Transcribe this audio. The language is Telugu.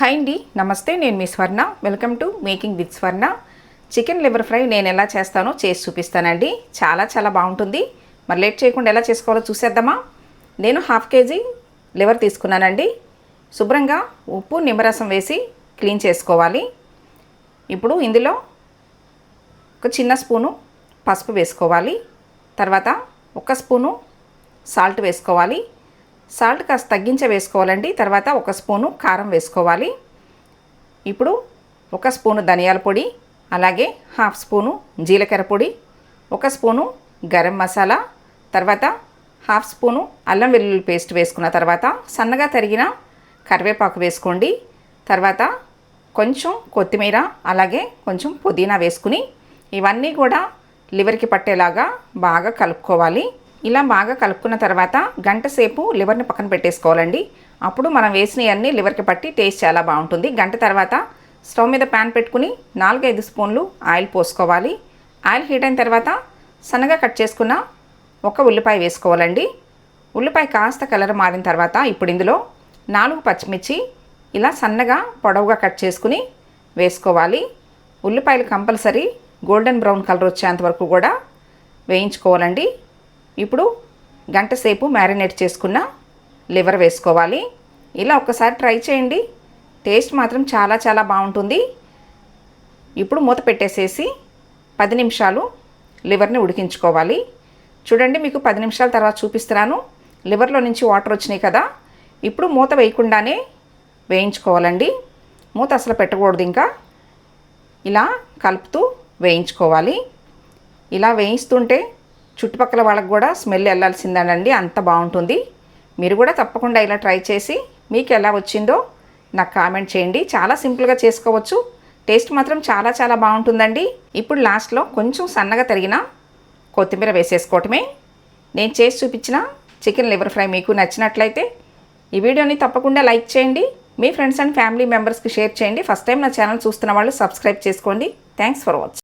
హాయ్ అండి నమస్తే నేను మీ Swarna. Welcome to making with Swarna chicken liver fry నేను ఎలా చేస్తానో చేసి చూపిస్తానండి. చాలా చాలా బాగుంటుంది. మరి లేట్ చేయకుండా ఎలా చేసుకోవాలో చూసేద్దామా? నేను హాఫ్ కేజీ లివర్ తీసుకున్నానండి. శుభ్రంగా ఉప్పు నిమ్మరసం వేసి క్లీన్ చేసుకోవాలి. ఇప్పుడు ఇందులో ఒక చిన్న స్పూను పసుపు వేసుకోవాలి. తర్వాత ఒక స్పూను సాల్ట్ వేసుకోవాలి. సాల్ట్ కాస్త తగ్గించే వేసుకోవాలండి తర్వాత ఒక స్పూను కారం వేసుకోవాలి. ఇప్పుడు ఒక స్పూను ధనియాల పొడి అలాగే హాఫ్ స్పూను జీలకర్ర పొడి ఒక స్పూను గరం మసాలా తర్వాత హాఫ్ స్పూను అల్లం వెల్లుల్లి పేస్ట్ వేసుకున్న తర్వాత సన్నగా తరిగిన కరివేపాకు వేసుకోండి. తర్వాత కొంచెం కొత్తిమీర అలాగే కొంచెం పుదీనా వేసుకుని ఇవన్నీ కూడా లివర్కి పట్టేలాగా బాగా కలుపుకోవాలి. ఇలా బాగా కలుపుకున్న తర్వాత గంట సేపు లివర్ని పక్కన పెట్టేసుకోవాలండి. అప్పుడు మనం వేసినవన్నీ లివర్కి పట్టి టేస్ట్ చాలా బాగుంటుంది. గంట తర్వాత స్టవ్ మీద ప్యాన్ పెట్టుకుని నాలుగైదు స్పూన్లు ఆయిల్ పోసుకోవాలి. ఆయిల్ హీట్ అయిన తర్వాత సన్నగా కట్ చేసుకున్న ఒక ఉల్లిపాయ వేసుకోవాలండి. ఉల్లిపాయ కాస్త కలర్ మారిన తర్వాత ఇప్పుడు ఇందులో నాలుగు పచ్చిమిర్చి ఇలా సన్నగా పొడవుగా కట్ చేసుకుని వేసుకోవాలి. ఉల్లిపాయలు కంపల్సరీ గోల్డెన్ బ్రౌన్ కలర్ వచ్చేంత వరకు కూడా వేయించుకోవాలండి. ఇప్పుడు గంట సేపు మ్యారినేట్ చేసుకున్న లివర్ వేసుకోవాలి. ఇలా ఒక్కసారి ట్రై చేయండి. టేస్ట్ మాత్రం చాలా చాలా బాగుంటుంది. ఇప్పుడు మూత పెట్టేసేసి పది నిమిషాలు లివర్ని ఉడికించుకోవాలి. చూడండి మీకు పది నిమిషాల తర్వాత చూపిస్తున్నాను. లివర్లో నుంచి వాటర్ వచ్చినాయి కదా. ఇప్పుడు మూత వేయకుండానే వేయించుకోవాలండి. మూత అసలు పెట్టకూడదు ఇంకా. ఇలా కలుపుతూ వేయించుకోవాలి. ఇలా వేయిస్తుంటే చుట్టుపక్కల వాళ్ళకు కూడా స్మెల్ వెళ్ళాల్సిందేనండి. అంత బాగుంటుంది. మీరు కూడా తప్పకుండా ఇలా ట్రై చేసి మీకు ఎలా వచ్చిందో నాకు కామెంట్ చేయండి. చాలా సింపుల్గా చేసుకోవచ్చు. టేస్ట్ మాత్రం చాలా చాలా బాగుంటుందండి. ఇప్పుడు లాస్ట్లో కొంచెం సన్నగా తరిగిన కొత్తిమీర వేసేసుకోవటమే. నేను చేసి చూపించిన చికెన్ లివర్ ఫ్రై మీకు నచ్చినట్లయితే ఈ వీడియోని తప్పకుండా లైక్ చేయండి. మీ ఫ్రెండ్స్ అండ్ ఫ్యామిలీ మెంబర్స్కి షేర్ చేయండి. ఫస్ట్ టైం నా ఛానల్ చూస్తున్న వాళ్ళు సబ్స్క్రైబ్ చేసుకోండి. Thanks for watching